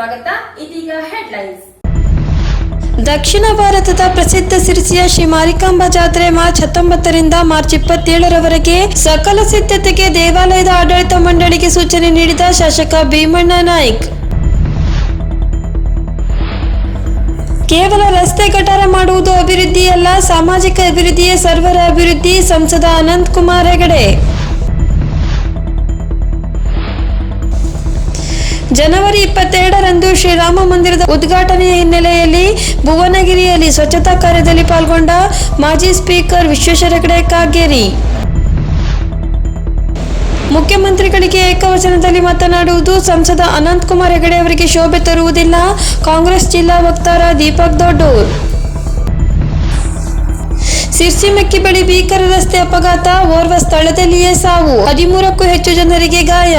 ಸ್ವಾಗತ. ಇದೀಗ ಹೆಡ್ಲೈನ್ಸ್ ದಕ್ಷಿಣ ಭಾರತದ ಪ್ರಸಿದ್ಧ ಸಿರಿಸಿಯ ಶ್ರೀ ಮಾರಿಕಾಂಬಾ ಜಾತ್ರೆ ಮಾರ್ಚ್ ಹತ್ತೊಂಬತ್ತರಿಂದ ಮಾರ್ಚ್ ಇಪ್ಪತ್ತೇಳರವರೆಗೆ ಸಕಲ ಸಿದ್ಧತೆಗೆ ದೇವಾಲಯದ ಆಡಳಿತ ಮಂಡಳಿಗೆ ಸೂಚನೆ ನೀಡಿದ ಶಾಸಕ ಭೀಮಣ್ಣ ನಾಯ್ಕ್. ಕೇವಲ ರಸ್ತೆ ಗಟಾರ ಮಾಡುವುದು ಅಭಿವೃದ್ಧಿಯಲ್ಲ, ಸಾಮಾಜಿಕ ಅಭಿವೃದ್ಧಿಯೇ ಸರ್ವರ ಅಭಿವೃದ್ಧಿ, ಸಂಸದ ಅನಂತ್ ಕುಮಾರ್ ಹೆಗಡೆ. ಜನವರಿ ಇಪ್ಪತ್ತೆರಡರಂದು ಶ್ರೀರಾಮ ಮಂದಿರದ ಉದ್ಘಾಟನೆಯ ಹಿನ್ನೆಲೆಯಲ್ಲಿ ಭುವನಗಿರಿಯಲ್ಲಿ ಸ್ವಚ್ಛತಾ ಕಾರ್ಯದಲ್ಲಿ ಪಾಲ್ಗೊಂಡ ಮಾಜಿ ಸ್ಪೀಕರ್ ವಿಶ್ವೇಶ್ವರ ಹೆಗಡೆ ಕಾಗೇರಿ. ಮುಖ್ಯಮಂತ್ರಿಗಳಿಗೆ ಏಕವಚನದಲ್ಲಿ ಮಾತನಾಡುವುದು ಸಂಸದ ಅನಂತ್ ಕುಮಾರ್ ಹೆಗಡೆ ಅವರಿಗೆ ಶೋಭೆ ತರುವುದಿಲ್ಲ. ಕಾಂಗ್ರೆಸ್ ಜಿಲ್ಲಾ ವಕ್ತಾರ ದೀಪಕ್ ದೊಡ್ಡೂರ್. ಸಿರ್ಸಿಮೆಕ್ಕಿ ಬಳಿ ಭೀಕರ ರಸ್ತೆ ಅಪಘಾತ, ಓರ್ವ ಸ್ಥಳದಲ್ಲಿಯೇ ಸಾವು. ಹದಿಮೂರಕ್ಕೂ ಹೆಚ್ಚು ಜನರಿಗೆ ಗಾಯ.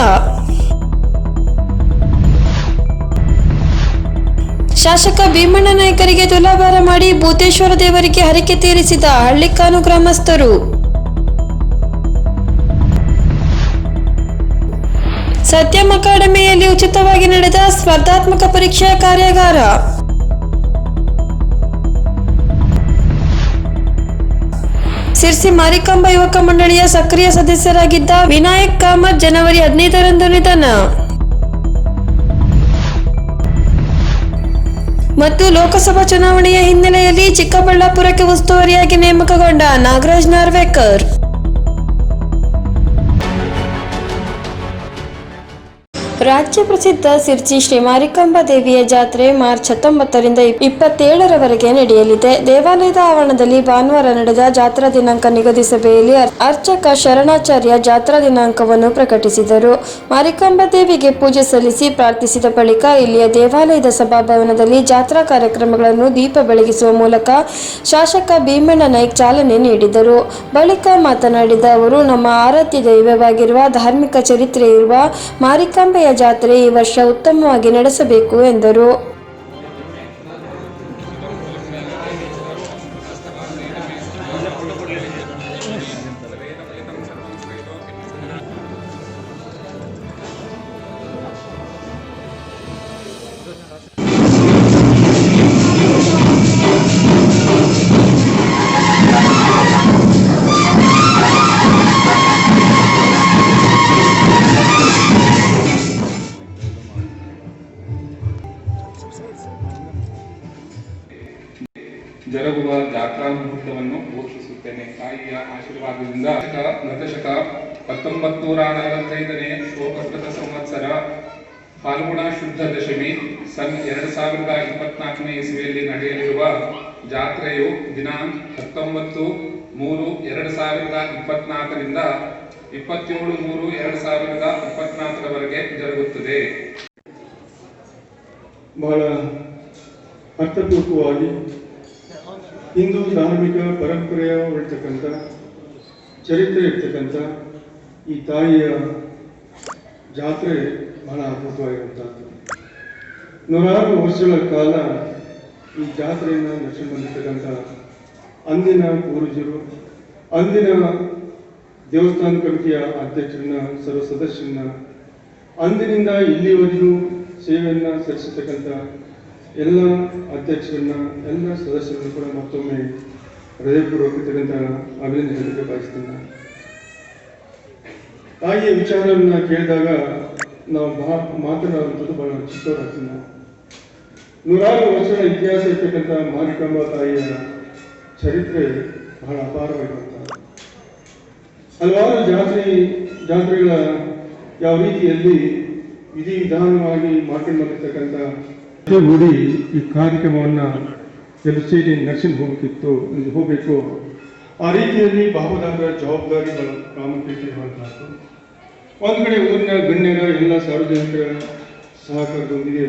ಶಾಸಕ ಭೀಮಣ್ಣ ನಾಯಕರಿಗೆ ತುಲಾಭಾರ ಮಾಡಿ ಭೂತೇಶ್ವರ ದೇವರಿಗೆ ಹರಕೆ ತೀರಿಸಿದ ಹಳ್ಳಿಕಾನು ಗ್ರಾಮಸ್ಥರು. ಸತ್ಯಂ ಅಕಾಡೆಮಿಯಲ್ಲಿ ಉಚಿತವಾಗಿ ನಡೆದ ಸ್ಪರ್ಧಾತ್ಮಕ ಪರೀಕ್ಷಾ ಕಾರ್ಯಾಗಾರ. ಸಿರ್ಸಿ ಮಾರಿಕಾಂಬ ಯುವಕ ಮಂಡಳಿಯ ಸಕ್ರಿಯ ಸದಸ್ಯರಾಗಿದ್ದ ವಿನಾಯಕ್ ಕಾಮತ್ ಜನವರಿ ಹದಿನೈದರಂದು ನಿಧನ. ಮತ್ತು ಲೋಕಸಭಾ ಚುನಾವಣೆಯ ಹಿನ್ನೆಲೆಯಲ್ಲಿ ಚಿಕ್ಕಬಳ್ಳಾಪುರಕ್ಕೆ ಉಸ್ತುವಾರಿಯಾಗಿ ನೇಮಕಗೊಂಡ ನಾಗರಾಜ್ ನಾರ್ವೇಕರ್. ರಾಜ್ಯ ಪ್ರಸಿದ್ಧ ಸಿರ್ಜಿ ಶ್ರೀ ಮಾರಿಕಾಂಬಾ ದೇವಿಯ ಜಾತ್ರೆ ಮಾರ್ಚ್ ಹತ್ತೊಂಬತ್ತರಿಂದ ಇಪ್ಪತ್ತೇಳರವರೆಗೆ ನಡೆಯಲಿದೆ. ದೇವಾಲಯದ ಆವರಣದಲ್ಲಿ ಭಾನುವಾರ ನಡೆದ ಜಾತ್ರಾ ದಿನಾಂಕ ನಿಗದಿ ಸಭೆಯಲ್ಲಿ ಅರ್- ಅರ್ಚಕ ಶರಣಾಚಾರ್ಯ ಜಾತ್ರಾ ದಿನಾಂಕವನ್ನು ಪ್ರಕಟಿಸಿದರು. ಮಾರಿಕಾಂಬಾ ದೇವಿಗೆ ಪೂಜೆ ಸಲ್ಲಿಸಿ ಪ್ರಾರ್ಥಿಸಿದ ಬಳಿಕ ಇಲ್ಲಿಯ ದೇವಾಲಯದ ಸಭಾಭವನದಲ್ಲಿ ಜಾತ್ರಾ ಕಾರ್ಯಕ್ರಮಗಳನ್ನು ದೀಪ ಬೆಳಗಿಸುವ ಮೂಲಕ ಶಾಸಕ ಭೀಮಣ್ಣ ನಾಯ್ಕ್ ಚಾಲನೆ ನೀಡಿದರು. ಬಳಿಕ ಮಾತನಾಡಿದ ಅವರು, ನಮ್ಮ ಆರಾಧ್ಯ ದೈವವಾಗಿರುವ ಧಾರ್ಮಿಕ ಚರಿತ್ರೆ ಇರುವ ಮಾರಿಕಾಂಬೆಯ ಜಾತ್ರೆ ಈ ವರ್ಷ ಉತ್ತಮವಾಗಿ ನಡೆಸಬೇಕು ಎಂದರು. ಇಪ್ಪತ್ನಾಲ್ಕನೇ ಇಸವಿಯಲ್ಲಿ ನಡೆಯಲಿರುವ ಜಾತ್ರೆಯು ದಿನಾಂಕ ಹತ್ತೊಂಬತ್ತು ಮೂರು ಎರಡು ಸಾವಿರದ ಇಪ್ಪತ್ನಾಲ್ಕರಿಂದ ಇಪ್ಪತ್ತೇಳು ಮೂರು ಎರಡು ಸಾವಿರದ ಇಪ್ಪತ್ನಾಲ್ಕರವರೆಗೆ ಜರುಗುತ್ತದೆ. ಬಹಳ ಅರ್ಥಪೂರ್ವಕವಾಗಿ ಹಿಂದೂ ಧಾರ್ಮಿಕ ಪರಂಪರೆಯ ಇರ್ತಕ್ಕಂಥ ಚರಿತ್ರೆ ಇರ್ತಕ್ಕಂಥ ಈ ತಾಯಿಯ ಜಾತ್ರೆ ಬಹಳ ಅದ್ಭುತವಾಗಿರುವಂಥದ್ದು. ನೂರಾರು ವರ್ಷಗಳ ಕಾಲ ಈ ಜಾತ್ರೆಯನ್ನು ನಡೆಸಿಕೊಂಡು ಬಂದಿರ್ತಕ್ಕಂಥ ಅಂದಿನ ಪೂರ್ವಜರು, ಅಂದಿನ ದೇವಸ್ಥಾನ ಕಮಿಟಿಯ ಅಧ್ಯಕ್ಷರನ್ನ, ಸರ್ವ ಸದಸ್ಯರನ್ನ, ಅಂದಿನಿಂದ ಇಲ್ಲಿವರೆಗೂ ಸೇವೆಯನ್ನ ಸಲ್ಲಿಸತಕ್ಕಂಥ ಎಲ್ಲ ಅಧ್ಯಕ್ಷರನ್ನ, ಎಲ್ಲ ಸದಸ್ಯರನ್ನು ಕೂಡ ಮತ್ತೊಮ್ಮೆ ಹೃದಯಪೂರ್ವಕತಕ್ಕಂಥ ಅಭಿನಂದನೆ ಬಯಸ್ತೀನಿ. ತಾಯಿಯ ವಿಚಾರವನ್ನ ಕೇಳಿದಾಗ ನಾವು ಬಹಳ ಮಾತನಾಡುವಂಥದ್ದು ಬಹಳ ಚಿಕ್ಕವರಾಗ್ತೀವಿ ನಾವು. ನೂರಾರು ವರ್ಷಗಳ ಇತಿಹಾಸ ಇರ್ತಕ್ಕಂಥ ಮಾರಿಕಾಂಬ ತಾಯಿಯ ಚರಿತ್ರೆ ಬಹಳ ಅಪಾರವಾಗಿರುತ್ತ ಹಲವಾರು ಜಾತ್ರೆ, ಜಾತ್ರೆಗಳ ಯಾವ ರೀತಿಯಲ್ಲಿ ವಿಧಿ ವಿಧಾನವಾಗಿ ಮಾಡ್ಕೊಂಡು ಜೊತೆಗೂಡಿ ಈ ಕಾರ್ಯಕ್ರಮವನ್ನು ಎಲ್ಲ ಸೇರಿ ನರ್ಸಿಂಗ್ ಹೋಗಬೇಕಿತ್ತು ಹೋಗಬೇಕು. ಆ ರೀತಿಯಲ್ಲಿ ಭಾವದಾರರ ಜವಾಬ್ದಾರಿ ಪ್ರಾಮುಖ್ಯತೆ ಇರುವಂತಹದ್ದು ಒಂದು ಕಡೆ ಊರಿನ ಗಣ್ಯರ, ಎಲ್ಲ ಸಾರ್ವಜನಿಕರ ಸಹಕಾರದೊಂದಿಗೆ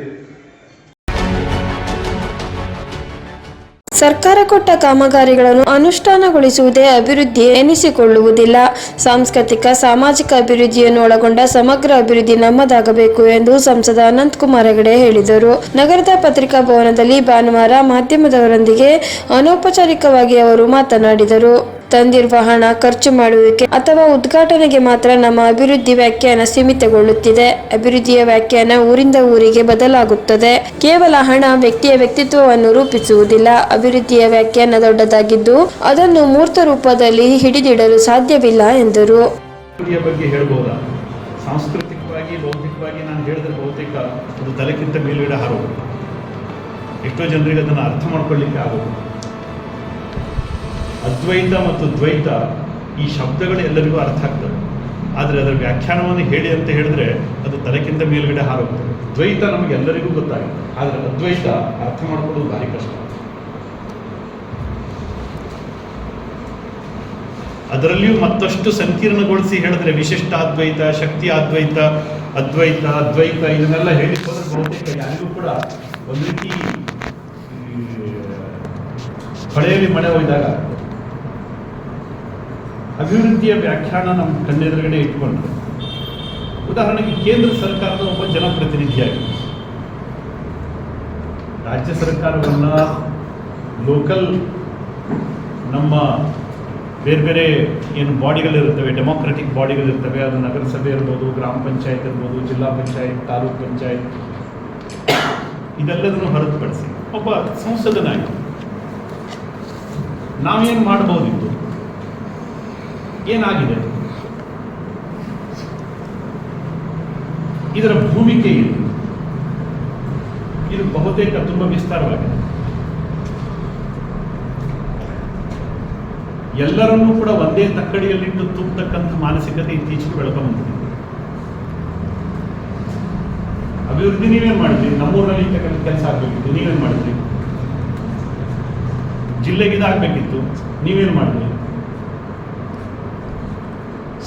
ಸರ್ಕಾರ ಕೊಟ್ಟ ಕಾಮಗಾರಿಗಳನ್ನು ಅನುಷ್ಠಾನಗೊಳಿಸುವುದೇ ಅಭಿವೃದ್ಧಿ ಎನಿಸಿಕೊಳ್ಳುವುದಿಲ್ಲ. ಸಾಂಸ್ಕೃತಿಕ, ಸಾಮಾಜಿಕ ಅಭಿವೃದ್ಧಿಯನ್ನು ಒಳಗೊಂಡ ಸಮಗ್ರ ಅಭಿವೃದ್ಧಿ ನಮ್ಮದಾಗಬೇಕು ಎಂದು ಸಂಸದ ಅನಂತಕುಮಾರ್ ಹೆಗಡೆ ಹೇಳಿದರು. ನಗರದ ಪತ್ರಿಕಾ ಭವನದಲ್ಲಿ ಭಾನುವಾರ ಮಾಧ್ಯಮದವರೊಂದಿಗೆ ಅನೌಪಚಾರಿಕವಾಗಿ ಅವರು ಮಾತನಾಡಿದರು. ತಂದಿರುವ ಹಣ ಖರ್ಚು ಮಾಡುವಿಕೆ ಅಥವಾ ಉದ್ಘಾಟನೆಗೆ ಮಾತ್ರ ನಮ್ಮ ಅಭಿವೃದ್ಧಿ ವ್ಯಾಖ್ಯಾನ ಸೀಮಿತಗೊಳ್ಳುತ್ತಿದೆ. ಅಭಿವೃದ್ಧಿಯ ವ್ಯಾಖ್ಯಾನ ಊರಿಂದ ಊರಿಗೆ ಬದಲಾಗುತ್ತದೆ. ಕೇವಲ ಹಣ ವ್ಯಕ್ತಿಯ ವ್ಯಕ್ತಿತ್ವವನ್ನು ರೂಪಿಸುವುದಿಲ್ಲ. ಅಭಿವೃದ್ಧಿಯ ವ್ಯಾಖ್ಯಾನ ದೊಡ್ಡದಾಗಿದ್ದು ಅದನ್ನು ಮೂರ್ತ ರೂಪದಲ್ಲಿ ಹಿಡಿದಿಡಲು ಸಾಧ್ಯವಿಲ್ಲ ಎಂದರು. ಸಾಂಸ್ಕೃತಿಕವಾಗಿ ನಾನು ಹೇಳಿದ್ರೆ ಬಹುತೇಕ ಅದು ತಲೆಕ್ಕಿಂತ ಹಾರೋದು. ಎಷ್ಟೋ ಜನರಿಗೆ ಅದನ್ನು ಅರ್ಥ ಮಾಡ್ಕೊಳ್ಳಿಕ್ಕೆ ಆಗೋದು. ಅದ್ವೈತ ಮತ್ತು ದ್ವೈತ ಈ ಶಬ್ದಗಳು ಎಲ್ಲರಿಗೂ ಅರ್ಥ ಆಗ್ತವೆ. ಆದರೆ ಅದರ ವ್ಯಾಖ್ಯಾನವನ್ನು ಹೇಳಿ ಅಂತ ಹೇಳಿದ್ರೆ ಅದು ತಲೆಕ್ಕಿಂತ ಮೇಲುಗಡೆ ಹಾರೋಗ್ತದೆ. ದ್ವೈತ ನಮಗೆ ಎಲ್ಲರಿಗೂ ಗೊತ್ತಾಗುತ್ತೆ. ಆದರೆ ಅದ್ವೈತ ಅರ್ಥ ಮಾಡಿಕೊಳ್ಳೋದು ಭಾರಿ ಕಷ್ಟ. ಅದರಲ್ಲಿಯೂ ಮತ್ತಷ್ಟು ಸಂಕೀರ್ಣಗೊಳಿಸಿ ಹೇಳಿದ್ರೆ ವಿಶಿಷ್ಟ ಅದ್ವೈತ, ಶಕ್ತಿ ಅದ್ವೈತ ಅದ್ವೈತ ಅದ್ವೈತ ಇದನ್ನೆಲ್ಲ ಹೇಳಿ ಬಹುತೇಕ ಯಾರಿಗೂ ಕೂಡ ಒಂದು ರೀತಿ ಹೊಳೆಯಲ್ಲಿ ಮಳೆ ಒಯ್ದಾಗ ಅಭಿವೃದ್ಧಿಯ ವ್ಯಾಖ್ಯಾನ ನಮ್ಮ ಕಣ್ಣೆದುರುಗಡೆ ಇಟ್ಕೊಂಡ್ರು. ಉದಾಹರಣೆಗೆ ಕೇಂದ್ರ ಸರ್ಕಾರದ ಒಬ್ಬ ಜನಪ್ರತಿನಿಧಿಯಾಗಿ. ರಾಜ್ಯ ಸರ್ಕಾರವನ್ನ ಲೋಕಲ್ ನಮ್ಮ ಬೇರೆ ಬೇರೆ ಏನು ಬಾಡಿಗಳಿರ್ತವೆ ಡೆಮೋಕ್ರೆಟಿಕ್ ಬಾಡಿಗಳಿರ್ತವೆ ಅದು ನಗರಸಭೆ ಇರ್ಬೋದು, ಗ್ರಾಮ ಪಂಚಾಯತ್ ಇರ್ಬೋದು, ಜಿಲ್ಲಾ ಪಂಚಾಯತ್, ತಾಲೂಕ್ ಪಂಚಾಯತ್. ಇದೆಲ್ಲದನ್ನು ಹೊರತುಪಡಿಸಿ ಒಬ್ಬ ಸಂಸದನಾಗಿ ನಾವೇನು ಮಾಡಬಹುದಿತ್ತು? ಏನಾಗಿದೆ? ಇದರ ಭೂಮಿಕೆ ಏನು ಇದು ಬಹುತೇಕ ತುಂಬಾ ವಿಸ್ತಾರವಾಗಿದೆ. ಎಲ್ಲರನ್ನೂ ಕೂಡ ಒಂದೇ ತಕ್ಕಡಿಯಲ್ಲಿಟ್ಟು ತುಂಬತಕ್ಕಂಥ ಮಾನಸಿಕತೆ ಇತ್ತೀಚೆಗೆ ಬಂದಿದೆ. ಅಭಿವೃದ್ಧಿ ನೀವೇನ್ ಮಾಡಿದ್ರಿ? ನಮ್ಮೂರಲ್ಲಿ ಕೆಲಸ ಆಗ್ಬೇಕಿತ್ತು, ನೀವೇನ್ ಮಾಡಿದ್ರಿ? ಜಿಲ್ಲೆಗಿದಾಗಬೇಕಿತ್ತು ನೀವೇನ್ ಮಾಡಿದ್ರಿ?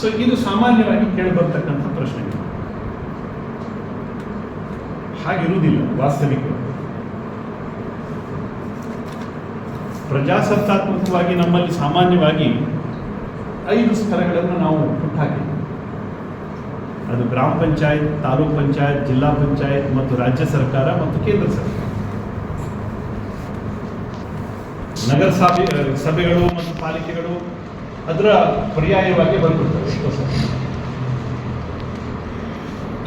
ಸೊ ಇದು ಸಾಮಾನ್ಯವಾಗಿ ಕೇಳಿಬರ್ತಕ್ಕಂಥ ಪ್ರಶ್ನೆ ಹಾಗಿರುವುದಿಲ್ಲ, ವಾಸ್ತವಿಕ. ಪ್ರಜಾಸತ್ತಾತ್ಮಕವಾಗಿ ನಮ್ಮಲ್ಲಿ ಸಾಮಾನ್ಯವಾಗಿ ಐದು ಸ್ತರಗಳನ್ನು ನಾವು ಹುಟ್ಟಾಕಿದ್ದೀವಿ. ಅದು ಗ್ರಾಮ ಪಂಚಾಯತ್, ತಾಲೂಕ್ ಪಂಚಾಯತ್, ಜಿಲ್ಲಾ ಪಂಚಾಯತ್ ಮತ್ತು ರಾಜ್ಯ ಸರ್ಕಾರ ಮತ್ತು ಕೇಂದ್ರ ಸರ್ಕಾರ. ನಗರ ಸಭೆ ಸಭೆಗಳು ಮತ್ತು ಪಾಲಿಕೆಗಳು ಅದರ ಪರ್ಯಾಯವಾಗಿ ಬಂದ್ಬಿಡ್ತವೆ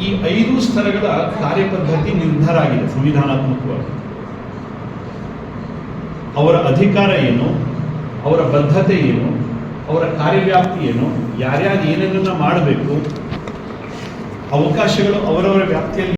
ಈ ಐದು ಸ್ತರಗಳ ಕಾರ್ಯಪದ್ಧತಿ ನಿರ್ಧಾರ ಆಗಿದೆ, ಸಂವಿಧಾನಾತ್ಮಕವಾಗಿ. ಅವರ ಅಧಿಕಾರ ಏನು, ಅವರ ಬದ್ಧತೆ ಏನು, ಅವರ ಕಾರ್ಯವ್ಯಾಪ್ತಿ ಏನು, ಯಾರ್ಯಾರು ಏನೇನನ್ನ ಮಾಡಬೇಕು, ಅವಕಾಶಗಳು ಅವರವರ ವ್ಯಾಪ್ತಿಯಲ್ಲಿ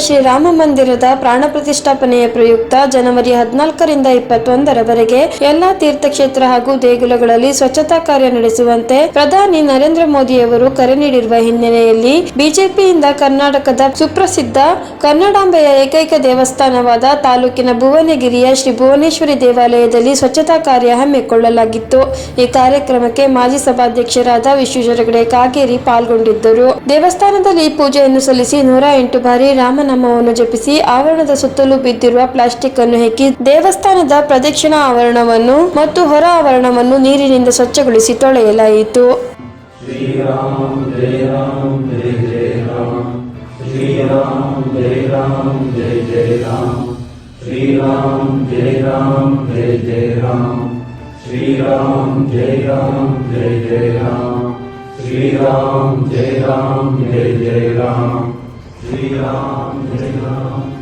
ಶ್ರೀರಾಮ ಮಂದಿರದ ಪ್ರಾಣ ಪ್ರತಿಷ್ಠಾಪನೆಯ ಪ್ರಯುಕ್ತ ಜನವರಿ ಹದಿನಾಲ್ಕರಿಂದ ಇಪ್ಪತ್ತೊಂದರವರೆಗೆ ಎಲ್ಲಾ ತೀರ್ಥಕ್ಷೇತ್ರ ಹಾಗೂ ದೇಗುಲಗಳಲ್ಲಿ ಸ್ವಚ್ಛತಾ ಕಾರ್ಯ ನಡೆಸುವಂತೆ ಪ್ರಧಾನಿ ನರೇಂದ್ರ ಮೋದಿಯವರು ಕರೆ ನೀಡಿರುವ ಹಿನ್ನೆಲೆಯಲ್ಲಿ ಬಿಜೆಪಿಯಿಂದ ಕರ್ನಾಟಕದ ಸುಪ್ರಸಿದ್ಧ ಕನ್ನಡಾಂಬೆಯ ಏಕೈಕ ದೇವಸ್ಥಾನವಾದ ತಾಲೂಕಿನ ಭುವನಗಿರಿಯ ಶ್ರೀ ಭುವನೇಶ್ವರಿ ದೇವಾಲಯದಲ್ಲಿ ಸ್ವಚ್ಛತಾ ಕಾರ್ಯ ಹಮ್ಮಿಕೊಳ್ಳಲಾಗಿತ್ತು. ಈ ಕಾರ್ಯಕ್ರಮಕ್ಕೆ ಮಾಜಿ ಸಭಾಧ್ಯಕ್ಷರಾದ ವಿಶ್ವೇಶ್ವರ ಹೆಗಡೆ ಕಾಗೇರಿ ಪಾಲ್ಗೊಂಡಿದ್ದರು. ದೇವಸ್ಥಾನದಲ್ಲಿ ಪೂಜೆಯನ್ನು ಸಲ್ಲಿಸಿ ನೂರ ಎಂಟು ಬಾರಿ ನಾಮವನ್ನು ಜಪಿಸಿ ಆವರಣದ ಸುತ್ತಲೂ ಬಿದ್ದಿರುವ ಪ್ಲಾಸ್ಟಿಕ್ ಅನ್ನು ಹೆಕ್ಕಿ ದೇವಸ್ಥಾನದ ಪ್ರದಕ್ಷಿಣಾ ಆವರಣವನ್ನು ಮತ್ತು ಹೊರ ಆವರಣವನ್ನು ನೀರಿನಿಂದ ಸ್ವಚ್ಛಗೊಳಿಸಿ ತೊಳೆಯಲಾಯಿತು.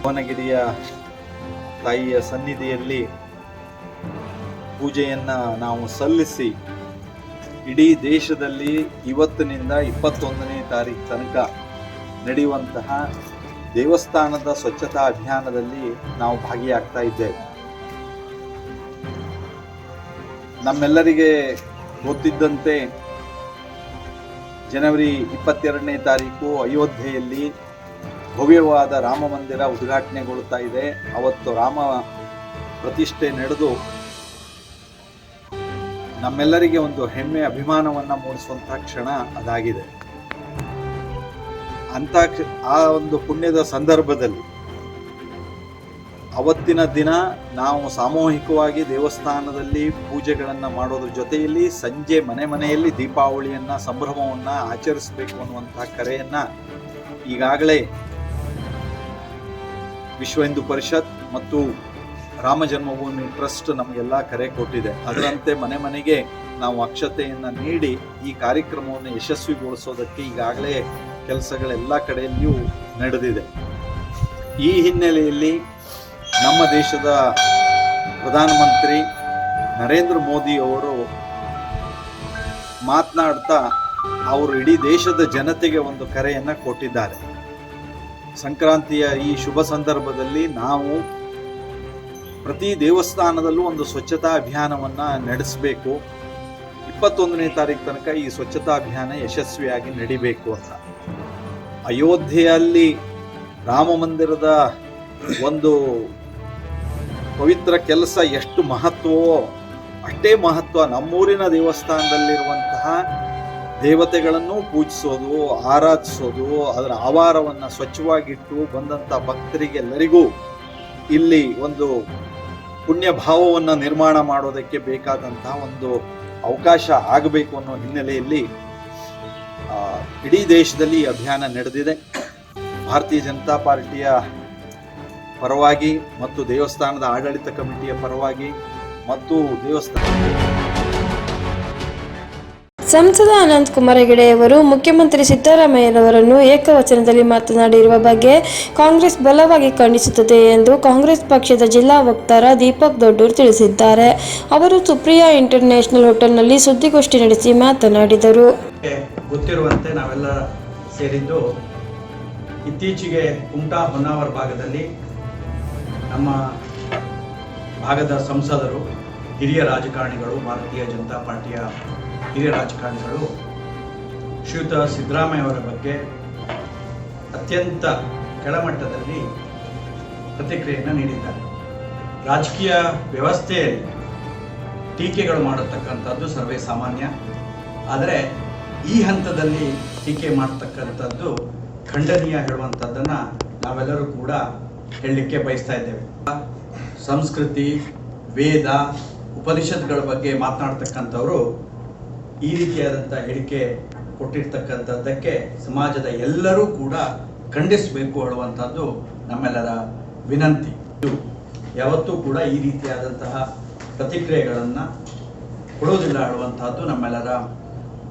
ಭುವನಗಿರಿಯ ತಾಯಿಯ ಸನ್ನಿಧಿಯಲ್ಲಿ ಪೂಜೆಯನ್ನ ನಾವು ಸಲ್ಲಿಸಿ ಇಡೀ ದೇಶದಲ್ಲಿ ಇವತ್ತಿನಿಂದ ಇಪ್ಪತ್ತೊಂದನೇ ತಾರೀಕು ತನಕ ನಡೆಯುವಂತಹ ದೇವಸ್ಥಾನದ ಸ್ವಚ್ಛತಾ ಅಭಿಯಾನದಲ್ಲಿ ನಾವು ಭಾಗಿಯಾಗ್ತಾ ಇದ್ದೇವೆ. ನಮ್ಮೆಲ್ಲರಿಗೆ ಗೊತ್ತಿದ್ದಂತೆ ಜನವರಿ ಇಪ್ಪತ್ತೆರಡನೇ ತಾರೀಕು ಅಯೋಧ್ಯೆಯಲ್ಲಿ ಭವ್ಯವಾದ ರಾಮ ಮಂದಿರ ಉದ್ಘಾಟನೆಗೊಳ್ತಾ ಇದೆ. ಅವತ್ತು ರಾಮ ಪ್ರತಿಷ್ಠೆ ನಡೆದು ನಮ್ಮೆಲ್ಲರಿಗೆ ಒಂದು ಹೆಮ್ಮೆ ಅಭಿಮಾನವನ್ನ ಮೂಡಿಸುವಂತಹ ಕ್ಷಣ ಅದಾಗಿದೆ. ಅಂತ ಆ ಒಂದು ಪುಣ್ಯದ ಸಂದರ್ಭದಲ್ಲಿ ಅವತ್ತಿನ ದಿನ ನಾವು ಸಾಮೂಹಿಕವಾಗಿ ದೇವಸ್ಥಾನದಲ್ಲಿ ಪೂಜೆಗಳನ್ನು ಮಾಡೋದ್ರ ಜೊತೆಯಲ್ಲಿ ಸಂಜೆ ಮನೆ ಮನೆಯಲ್ಲಿ ದೀಪಾವಳಿಯನ್ನ, ಸಂಭ್ರಮವನ್ನ ಆಚರಿಸಬೇಕು ಅನ್ನುವಂತಹ ಕರೆಯನ್ನು ಈಗಾಗಲೇ ವಿಶ್ವ ಹಿಂದೂ ಪರಿಷತ್ ಮತ್ತು ರಾಮ ಜನ್ಮಭೂಮಿ ಟ್ರಸ್ಟ್ ನಮಗೆಲ್ಲ ಕರೆ ಕೊಟ್ಟಿದೆ. ಅದರಂತೆ ಮನೆ ಮನೆಗೆ ನಾವು ಅಕ್ಷತೆಯನ್ನು ನೀಡಿ ಈ ಕಾರ್ಯಕ್ರಮವನ್ನು ಯಶಸ್ವಿಗೊಳಿಸೋದಕ್ಕೆ ಈಗಾಗಲೇ ಕೆಲಸಗಳೆಲ್ಲ ಕಡೆಯಲ್ಲಿಯೂ ನಡೆದಿದೆ. ಈ ಹಿನ್ನೆಲೆಯಲ್ಲಿ ನಮ್ಮ ದೇಶದ ಪ್ರಧಾನಮಂತ್ರಿ ನರೇಂದ್ರ ಮೋದಿ ಅವರು ಮಾತನಾಡ್ತಾ ಅವರು ಇಡೀ ದೇಶದ ಜನತೆಗೆ ಒಂದು ಕರೆಯನ್ನು ಕೊಟ್ಟಿದ್ದಾರೆ. ಸಂಕ್ರಾಂತಿಯ ಈ ಶುಭ ಸಂದರ್ಭದಲ್ಲಿ ನಾವು ಪ್ರತಿ ದೇವಸ್ಥಾನದಲ್ಲೂ ಒಂದು ಸ್ವಚ್ಛತಾ ಅಭಿಯಾನವನ್ನು ನಡೆಸಬೇಕು. ಇಪ್ಪತ್ತೊಂದನೇ ತಾರೀಕು ತನಕ ಈ ಸ್ವಚ್ಛತಾ ಅಭಿಯಾನ ಯಶಸ್ವಿಯಾಗಿ ನಡಿಬೇಕು ಅಂತ. ಅಯೋಧ್ಯೆಯಲ್ಲಿ ರಾಮ ಮಂದಿರದ ಒಂದು ಪವಿತ್ರ ಕೆಲಸ ಎಷ್ಟು ಮಹತ್ವವೋ ಅಷ್ಟೇ ಮಹತ್ವ ನಮ್ಮೂರಿನ ದೇವಸ್ಥಾನದಲ್ಲಿರುವಂತಹ ದೇವತೆಗಳನ್ನು ಪೂಜಿಸೋದು, ಆರಾಧಿಸೋದು, ಅದರ ಆವಾರವನ್ನು ಸ್ವಚ್ಛವಾಗಿಟ್ಟು ಬಂದಂಥ ಭಕ್ತರಿಗೆಲ್ಲರಿಗೂ ಇಲ್ಲಿ ಒಂದು ಪುಣ್ಯ ಭಾವವನ್ನು ನಿರ್ಮಾಣ ಮಾಡೋದಕ್ಕೆ ಬೇಕಾದಂತಹ ಒಂದು ಅವಕಾಶ ಆಗಬೇಕು ಅನ್ನೋ ಹಿನ್ನೆಲೆಯಲ್ಲಿ ಇಡೀ ದೇಶದಲ್ಲಿ ಅಭಿಯಾನ ನಡೆದಿದೆ. ಭಾರತೀಯ ಜನತಾ ಪಾರ್ಟಿಯ ಪರವಾಗಿ ಮತ್ತು ದೇವಸ್ಥಾನದ ಆಡಳಿತ ಕಮಿಟಿಯ ಪರವಾಗಿ ಮತ್ತು ದೇವಸ್ಥಾನ ಸಂಸದ ಅನಂತ್ ಕುಮಾರ್ ಹೆಗಡೆಯವರು ಮುಖ್ಯಮಂತ್ರಿ ಸಿದ್ದರಾಮಯ್ಯನವರನ್ನು ಏಕವಚನದಲ್ಲಿ ಮಾತನಾಡಿರುವ ಬಗ್ಗೆ ಕಾಂಗ್ರೆಸ್ ಬಲವಾಗಿ ಖಂಡಿಸುತ್ತದೆ ಎಂದು ಕಾಂಗ್ರೆಸ್ ಪಕ್ಷದ ಜಿಲ್ಲಾ ವಕ್ತಾರ ದೀಪಕ್ ದೊಡ್ಡೂರ್ ತಿಳಿಸಿದ್ದಾರೆ. ಅವರು ಸುಪ್ರಿಯಾ ಇಂಟರ್ನ್ಯಾಷನಲ್ ಹೋಟೆಲ್ನಲ್ಲಿ ಸುದ್ದಿಗೋಷ್ಠಿ ನಡೆಸಿ ಮಾತನಾಡಿದರು. ಗೊತ್ತಿರುವಂತೆ ನಾವೆಲ್ಲ ಸೇರಿದ್ದು ಇತ್ತೀಚೆಗೆ ಕುಮಟಾ ಹೊನ್ನಾವರ ಭಾಗದಲ್ಲಿ ನಮ್ಮ ಭಾಗದ ಸಂಸದರು, ಹಿರಿಯ ರಾಜಕಾರಣಿಗಳು, ಭಾರತೀಯ ಜನತಾ ಪಾರ್ಟಿಯ ಹಿರಿಯ ರಾಜಕಾರಣಿಗಳು ಶ್ರೀಯುತ ಸಿದ್ದರಾಮಯ್ಯವರ ಬಗ್ಗೆ ಅತ್ಯಂತ ಕೆಳಮಟ್ಟದಲ್ಲಿ ಪ್ರತಿಕ್ರಿಯೆಯನ್ನು ನೀಡಿದ್ದಾರೆ. ರಾಜಕೀಯ ವ್ಯವಸ್ಥೆಯಲ್ಲಿ ಟೀಕೆಗಳು ಮಾಡತಕ್ಕಂಥದ್ದು ಸರ್ವೇ ಸಾಮಾನ್ಯ. ಆದರೆ ಈ ಹಂತದಲ್ಲಿ ಟೀಕೆ ಮಾಡತಕ್ಕಂಥದ್ದು ಖಂಡನೀಯ ಹೇಳುವಂಥದ್ದನ್ನು ನಾವೆಲ್ಲರೂ ಕೂಡ ಹೇಳಲಿಕ್ಕೆ ಬಯಸ್ತಾ ಇದ್ದೇವೆ. ಸಂಸ್ಕೃತಿ, ವೇದ, ಉಪನಿಷತ್ಗಳ ಬಗ್ಗೆ ಮಾತನಾಡ್ತಕ್ಕಂಥವರು ಈ ರೀತಿಯಾದಂಥ ಹೇಳಿಕೆ ಕೊಟ್ಟಿರ್ತಕ್ಕಂಥದ್ದಕ್ಕೆ ಸಮಾಜದ ಎಲ್ಲರೂ ಕೂಡ ಖಂಡಿಸಬೇಕು ಹೇಳುವಂಥದ್ದು ನಮ್ಮೆಲ್ಲರ ವಿನಂತಿ. ಇದು ಯಾವತ್ತೂ ಕೂಡ ಈ ರೀತಿಯಾದಂತಹ ಪ್ರತಿಕ್ರಿಯೆಗಳನ್ನು ಕೊಡೋದಿಲ್ಲ ಹೇಳುವಂಥದ್ದು ನಮ್ಮೆಲ್ಲರ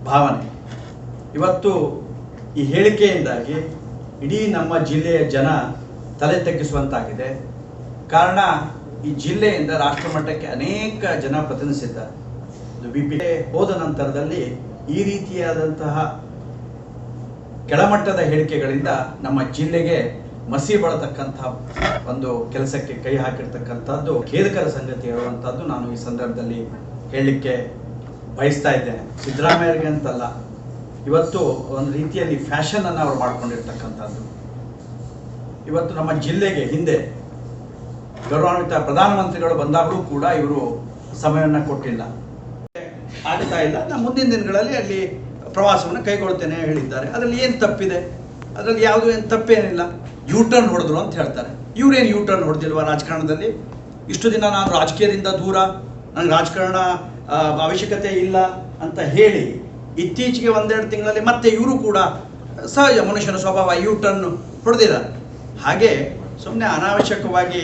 ಭಾವನೆ. ಇವತ್ತು ಈ ಹೇಳಿಕೆಯಿಂದಾಗಿ ಇಡೀ ನಮ್ಮ ಜಿಲ್ಲೆಯ ಜನ ತಲೆ ತಗ್ಗಿಸುವಂತಾಗಿದೆ. ಕಾರಣ ಈ ಜಿಲ್ಲೆಯಿಂದ ರಾಷ್ಟ್ರಮಟ್ಟಕ್ಕೆ ಅನೇಕ ಜನ ಪ್ರತಿನಿಧಿಸಿದ್ದಾರೆ. ಬಿ ಹೋದ ನಂತರದಲ್ಲಿ ಈ ರೀತಿಯಾದಂತಹ ಕೆಳಮಟ್ಟದ ಹೇಳಿಕೆಗಳಿಂದ ನಮ್ಮ ಜಿಲ್ಲೆಗೆ ಮಸಿ ಬಳತಕ್ಕಂತಹ ಒಂದು ಕೆಲಸಕ್ಕೆ ಕೈ ಹಾಕಿರ್ತಕ್ಕಂಥದ್ದು ಖೇದಕರ ಸಂಗತಿ ಇರುವಂತಹದ್ದು ನಾನು ಈ ಸಂದರ್ಭದಲ್ಲಿ ಹೇಳಲಿಕ್ಕೆ ಬಯಸ್ತಾ ಇದ್ದೇನೆ. ಸಿದ್ದರಾಮಯ್ಯರಿಗೆ ಅಂತಲ್ಲ, ಇವತ್ತು ಒಂದು ರೀತಿಯಲ್ಲಿ ಫ್ಯಾಷನ್ ಅನ್ನು ಅವ್ರು ಮಾಡ್ಕೊಂಡಿರ್ತಕ್ಕಂಥದ್ದು. ಇವತ್ತು ನಮ್ಮ ಜಿಲ್ಲೆಗೆ ಹಿಂದೆ ಗೌರವಾನ್ವಿತ ಪ್ರಧಾನಮಂತ್ರಿಗಳು ಬಂದಾಗಲೂ ಕೂಡ ಇವರು ಸಮಯವನ್ನು ಕೊಟ್ಟಿಲ್ಲ. ಆಗ್ತಾ ಇಲ್ಲ. ನಾನು ಮುಂದಿನ ದಿನಗಳಲ್ಲಿ ಅಲ್ಲಿ ಪ್ರವಾಸವನ್ನು ಕೈಗೊಳ್ತೇನೆ ಹೇಳಿದ್ದಾರೆ. ಅದರಲ್ಲಿ ಏನು ತಪ್ಪಿದೆ? ಅದರಲ್ಲಿ ಯಾವುದು ಏನು ತಪ್ಪೇನಿಲ್ಲ. ಯೂ ಟರ್ನ್ ಹೊಡೆದ್ರು ಅಂತ ಹೇಳ್ತಾರೆ. ಇವರೇನು ಯೂ ಟರ್ನ್ ಹೊಡೆದಿಲ್ವಾ ರಾಜಕಾರಣದಲ್ಲಿ? ಇಷ್ಟು ದಿನ ನಾನು ರಾಜಕೀಯದಿಂದ ದೂರ ನನಗೆ ರಾಜಕಾರಣ ಅವಶ್ಯಕತೆ ಇಲ್ಲ ಅಂತ ಹೇಳಿ ಇತ್ತೀಚೆಗೆ ಒಂದೆರಡು ತಿಂಗಳಲ್ಲಿ ಮತ್ತೆ ಇವರು ಕೂಡ ಸಹಜ ಮನುಷ್ಯನ ಸ್ವಭಾವ ಯೂ ಟರ್ನ್ ಹೊಡೆದಿದ್ದಾರೆ. ಹಾಗೆ ಸುಮ್ಮನೆ ಅನಾವಶ್ಯಕವಾಗಿ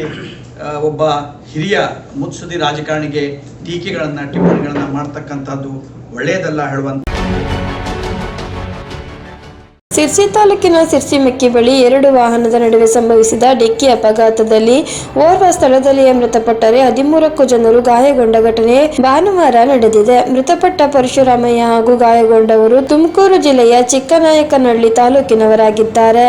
ಒಬ್ಬ ಹಿರಿಯ ಮುತ್ಸುದಿ ರಾಜಕಾರಣಿಗೆ ಟೀಕೆಗಳನ್ನು ಟಿಪ್ಪಣಿಗಳನ್ನು ಮಾಡ್ತಕ್ಕಂಥದ್ದು ಒಳ್ಳೆಯದಲ್ಲ ಹೇಳುವಂಥ ಸಿರ್ಸಿ ತಾಲೂಕಿನ ಸಿರ್ಸಿ ಮೆಕ್ಕಿ ಬಳಿ ಎರಡು ವಾಹನದ ನಡುವೆ ಸಂಭವಿಸಿದ ಡಿಕ್ಕಿ ಅಪಘಾತದಲ್ಲಿ ಓರ್ವ ಸ್ಥಳದಲ್ಲಿಯೇ ಮೃತಪಟ್ಟರೆ ಹದಿಮೂರಕ್ಕೂ ಜನರು ಗಾಯಗೊಂಡ ಘಟನೆ ಭಾನುವಾರ ನಡೆದಿದೆ. ಮೃತಪಟ್ಟ ಪರಶುರಾಮಯ್ಯ ಹಾಗೂ ಗಾಯಗೊಂಡವರು ತುಮಕೂರು ಜಿಲ್ಲೆಯ ಚಿಕ್ಕನಾಯಕನಹಳ್ಳಿ ತಾಲೂಕಿನವರಾಗಿದ್ದಾರೆ.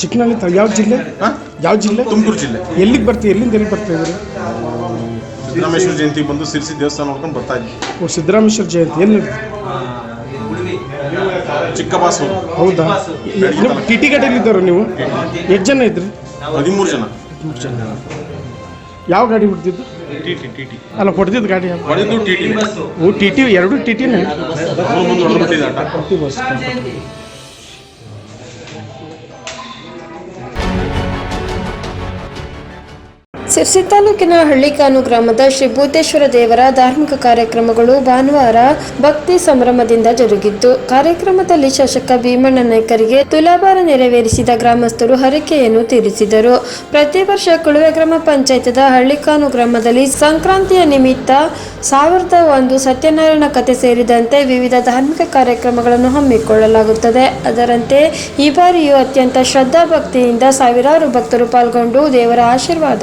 ಚಿಕ್ಕನಹಳ್ಳಿ ತ- ಯಾವ ಜಿಲ್ಲೆ? ಹಾಂ? ಯಾವ ಜಿಲ್ಲೆ? ತುಮಕೂರು ಜಿಲ್ಲೆ. ಎಲ್ಲಿಗೆ ಬರ್ತೀವಿ ಎಲ್ಲಿಂದ ಎಲ್ಲಿ ಬರ್ತಾ ಇದ್ದಾರೆ ಸಿದ್ದರಾಮೇಶ್ವರ ಜಯಂತಿಗೆ ಬಂದು ಸಿರ್ಸಿ ದೇವಸ್ಥಾನ ನೋಡ್ಕೊಂಡು ಬರ್ತಾ ಇದ್ವಿ. ಓ ಸಿದ್ದರಾಮೇಶ್ವರ ಜಯಂತಿ. ಎಲ್ಲಿ ಚಿಕ್ಕಬಾಸು ಚಿಕ್ಕ ಬಾಸು ಹೌದಾ ನೀವು ಟಿ ಟಿ ಗಾಡಿಯಲ್ಲಿ ಇದ್ದವರು ನೀವು? ಎಷ್ಟು ಜನ ಇದ್ರಿ? ಹದಿಮೂರು ಜನ. ಹದಿಮೂರು ಜನ. ಯಾವ ಗಾಡಿ ಹೊಡೆದಿದ್ದು? ಅಲ್ಲ ಹೊಡೆದಿದ್ದು ಗಾಡಿ? ಹೊಡೆದು ಟಿ ಟಿ. ಓ ಟಿ ಟಿ ಎರಡು ಟಿ ಟಿನೇ ಬಸ್ ಸಿರ್ಸಿ ತಾಲೂಕಿನ ಹಳ್ಳಿಕಾನು ಗ್ರಾಮದ ಶ್ರೀ ಭೂತೇಶ್ವರ ದೇವರ ಧಾರ್ಮಿಕ ಕಾರ್ಯಕ್ರಮಗಳು ಭಾನುವಾರ ಭಕ್ತಿ ಸಂಭ್ರಮದಿಂದ ಜರುಗಿದ್ದು ಕಾರ್ಯಕ್ರಮದಲ್ಲಿ ಶಾಸಕ ಭೀಮಣ್ಣ ನಾಯ್ಕರಿಗೆ ತುಲಾಭಾರ ನೆರವೇರಿಸಿದ ಗ್ರಾಮಸ್ಥರು ಹರಕೆಯನ್ನು ತೀರಿಸಿದರು. ಪ್ರತಿ ವರ್ಷ ಕುಳುವೆ ಗ್ರಾಮ ಪಂಚಾಯತದ ಹಳ್ಳಿಕಾನು ಗ್ರಾಮದಲ್ಲಿ ಸಂಕ್ರಾಂತಿಯ ನಿಮಿತ್ತ ಸಾವಿರದ ಒಂದು ಸತ್ಯನಾರಾಯಣ ಕಥೆ ಸೇರಿದಂತೆ ವಿವಿಧ ಧಾರ್ಮಿಕ ಕಾರ್ಯಕ್ರಮಗಳನ್ನು ಹಮ್ಮಿಕೊಳ್ಳಲಾಗುತ್ತದೆ. ಅದರಂತೆ ಈ ಬಾರಿಯೂ ಅತ್ಯಂತ ಶ್ರದ್ಧಾ ಭಕ್ತಿಯಿಂದ ಸಾವಿರಾರು ಭಕ್ತರು ಪಾಲ್ಗೊಂಡು ದೇವರ ಆಶೀರ್ವಾದ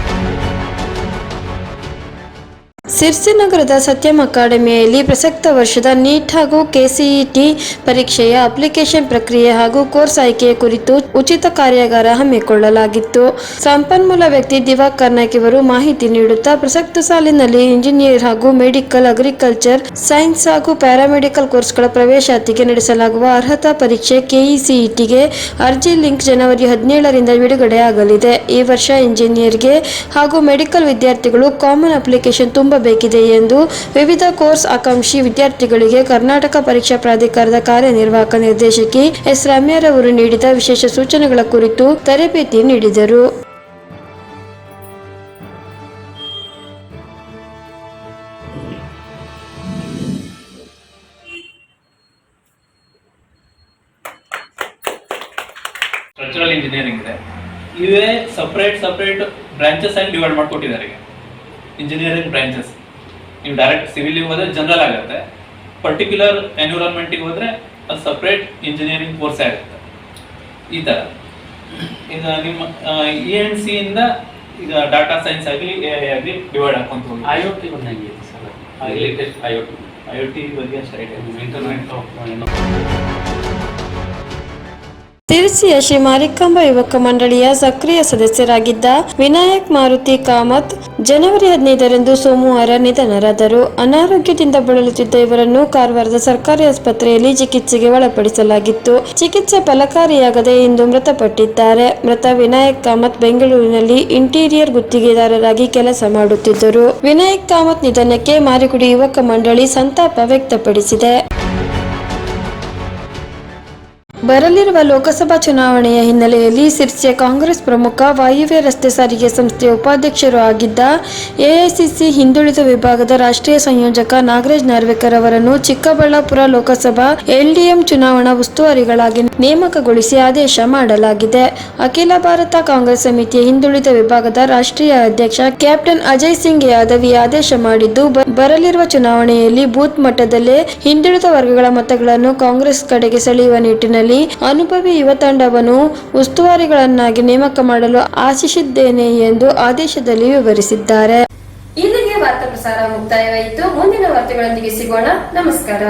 ಸಿರ್ಸಿ ನಗರದ ಸತ್ಯಂ ಅಕಾಡೆಮಿಯಲ್ಲಿ ಪ್ರಸಕ್ತ ವರ್ಷದ ನೀಟ್ ಹಾಗೂ ಕೆಸಿಇಟಿ ಪರೀಕ್ಷೆಯ ಅಪ್ಲಿಕೇಶನ್ ಪ್ರಕ್ರಿಯೆ ಹಾಗೂ ಕೋರ್ಸ್ ಆಯ್ಕೆಯ ಕುರಿತು ಉಚಿತ ಕಾರ್ಯಾಗಾರ ಹಮ್ಮಿಕೊಳ್ಳಲಾಗಿತ್ತು. ಸಂಪನ್ಮೂಲ ವ್ಯಕ್ತಿ ದಿವಾಕರ್ ನಾಯ್ಕ್ ಇವರು ಮಾಹಿತಿ ನೀಡುತ್ತಾ ಪ್ರಸಕ್ತ ಸಾಲಿನಲ್ಲಿ ಇಂಜಿನಿಯರ್ ಹಾಗೂ ಮೆಡಿಕಲ್, ಅಗ್ರಿಕಲ್ಚರ್, ಸೈನ್ಸ್ ಹಾಗೂ ಪ್ಯಾರಾಮೆಡಿಕಲ್ ಕೋರ್ಸ್ಗಳ ಪ್ರವೇಶಾತಿಗೆ ನಡೆಸಲಾಗುವ ಅರ್ಹತಾ ಪರೀಕ್ಷೆ ಕೆಇಸಿಇಟಿಗೆ ಅರ್ಜಿ ಲಿಂಕ್ ಜನವರಿ ಹದಿನೇಳರಿಂದ ಬಿಡುಗಡೆ ಆಗಲಿದೆ ಈ ವರ್ಷ ಇಂಜಿನಿಯರ್ಗೆ ಹಾಗೂ ಮೆಡಿಕಲ್ ವಿದ್ಯಾರ್ಥಿಗಳು ಕಾಮನ್ ಅಪ್ಲಿಕೇಶನ್ ತುಂಬಬೇಕಿದೆ ಎಂದು ವಿವಿಧ ಕೋರ್ಸ್ ಆಕಾಂಕ್ಷಿ ವಿದ್ಯಾರ್ಥಿಗಳಿಗೆ ಕರ್ನಾಟಕ ಪರೀಕ್ಷಾ ಪ್ರಾಧಿಕಾರದ ಕಾರ್ಯನಿರ್ವಾಹಕ ನಿರ್ದೇಶಕಿ ಎಸ್ ರಮ್ಯಾರವರು ನೀಡಿದ ವಿಶೇಷ ಸೂಚನೆಗಳ ಕುರಿತು ತರಬೇತಿ ನೀಡಿದರು. ಸ್ಟ್ರಕ್ಚರಲ್ ಇಂಜಿನಿಯರಿಂಗ್ ಇದೆ. ಇವೇ ಸಪ್ರೇಟ್ ಸಪ್ರೇಟ್ ಬ್ರಾಂಚಸ್ ಆಗಿ ಡಿವೈಡ್ ಮಾಡ್ಕೊಟ್ಟಿದ್ದಾರೆ ಇಂಜಿನಿಯರಿಂಗ್ ಬ್ರಾಂಚಸ್ ನೀವು ಡೈರೆಕ್ಟ್ ಸಿವಿಲಿಗೆ ಹೋದ್ರೆ ಜನರಲ್ ಆಗುತ್ತೆ. ಪರ್ಟಿಕ್ಯುಲರ್ ಎನ್ವಿರಾನ್ಮೆಂಟಿಗೆ ಹೋದ್ರೆ ಅದು ಸಪ್ರೇಟ್ ಇಂಜಿನಿಯರಿಂಗ್ ಕೋರ್ಸ್ ಆಗುತ್ತೆ ಈ ಥರ ಈಗ ನಿಮ್ಮ ಇ ಎನ್ ಸಿ ಇಂದ ಈಗ ಡಾಟಾ ಸೈನ್ಸ್ ಆಗಲಿ ಎ ಐ ಆಗಲಿ ಡಿವೈಡ್ ಹಾಕೊಂತ ಹೋಗಿ I O T I O T ಬಗ್ಗೆ ಅಷ್ಟೇ. ಇಂಟರ್ನೆಟ್ ತಿರುಚಿಯ ಶ್ರೀ ಮಾರಿಕಂಬ ಯುವಕ ಮಂಡಳಿಯ ಸಕ್ರಿಯ ಸದಸ್ಯರಾಗಿದ್ದ ವಿನಾಯಕ್ ಮಾರುತಿ ಕಾಮತ್ ಜನವರಿ ಹದಿನೈದರಂದು ಸೋಮವಾರ ನಿಧನರಾದರು. ಅನಾರೋಗ್ಯದಿಂದ ಬಳಲುತ್ತಿದ್ದ ಇವರನ್ನು ಕಾರವಾರದ ಸರ್ಕಾರಿ ಆಸ್ಪತ್ರೆಯಲ್ಲಿ ಚಿಕಿತ್ಸೆಗೆ ಒಳಪಡಿಸಲಾಗಿತ್ತು. ಚಿಕಿತ್ಸೆ ಫಲಕಾರಿಯಾಗದೆ ಇಂದು ಮೃತಪಟ್ಟಿದ್ದಾರೆ. ಮೃತ ವಿನಾಯಕ್ ಕಾಮತ್ ಬೆಂಗಳೂರಿನಲ್ಲಿ ಇಂಟೀರಿಯರ್ ಗುತ್ತಿಗೆದಾರರಾಗಿ ಕೆಲಸ ಮಾಡುತ್ತಿದ್ದರು. ವಿನಾಯಕ್ ಕಾಮತ್ ನಿಧನಕ್ಕೆ ಮಾರಿಗುಡಿ ಯುವಕ ಮಂಡಳಿ ಸಂತಾಪ ವ್ಯಕ್ತಪಡಿಸಿದೆ. ಬರಲಿರುವ ಲೋಕಸಭಾ ಚುನಾವಣೆಯ ಹಿನ್ನೆಲೆಯಲ್ಲಿ ಸಿರ್ಸಿಯ ಕಾಂಗ್ರೆಸ್ ಪ್ರಮುಖ ವಾಯುವ್ಯ ರಸ್ತೆ ಸಾರಿಗೆ ಸಂಸ್ಥೆಯ ಉಪಾಧ್ಯಕ್ಷರು ಆಗಿದ್ದ ಎಐಸಿಸಿ ಹಿಂದುಳಿದ ವಿಭಾಗದ ರಾಷ್ಟ್ರೀಯ ಸಂಯೋಜಕ ನಾಗರಾಜ್ ನಾರ್ವೇಕರ್ ಅವರನ್ನು ಚಿಕ್ಕಬಳ್ಳಾಪುರ ಲೋಕಸಭಾ ಎಲ್ಡಿಎಂ ಚುನಾವಣಾ ಉಸ್ತುವಾರಿಗಳಾಗಿ ನೇಮಕಗೊಳಿಸಿ ಆದೇಶ ಮಾಡಲಾಗಿದೆ. ಅಖಿಲ ಭಾರತ ಕಾಂಗ್ರೆಸ್ ಸಮಿತಿಯ ಹಿಂದುಳಿದ ವಿಭಾಗದ ರಾಷ್ಟ್ರೀಯ ಅಧ್ಯಕ್ಷ ಕ್ಯಾಪ್ಟನ್ ಅಜಯ್ ಸಿಂಗ್ ಯಾದವ್ ಆದೇಶ ಮಾಡಿದ್ದು ಬರಲಿರುವ ಚುನಾವಣೆಯಲ್ಲಿ ಬೂತ್ ಮಟ್ಟದಲ್ಲೇ ಹಿಂದುಳಿದ ವರ್ಗಗಳ ಮತಗಳನ್ನು ಕಾಂಗ್ರೆಸ್ ಕಡೆಗೆ ಸೆಳೆಯುವ ನಿಟ್ಟಿನಲ್ಲಿ ಅನುಭವಿ ಯುವ ತಂಡವನ್ನು ಉಸ್ತುವಾರಿಗಳನ್ನಾಗಿ ನೇಮಕ ಮಾಡಲು ಆಶಿಸಿದ್ದೇನೆ ಎಂದು ಆದೇಶದಲ್ಲಿ ವಿವರಿಸಿದ್ದಾರೆ. ಇಲ್ಲಿಗೆ ವಾರ್ತಾ ಪ್ರಸಾರ ಮುಕ್ತಾಯವಾಯಿತು. ಮುಂದಿನ ವಾರ್ತೆಗಳೊಂದಿಗೆ ಸಿಗೋಣ. ನಮಸ್ಕಾರ.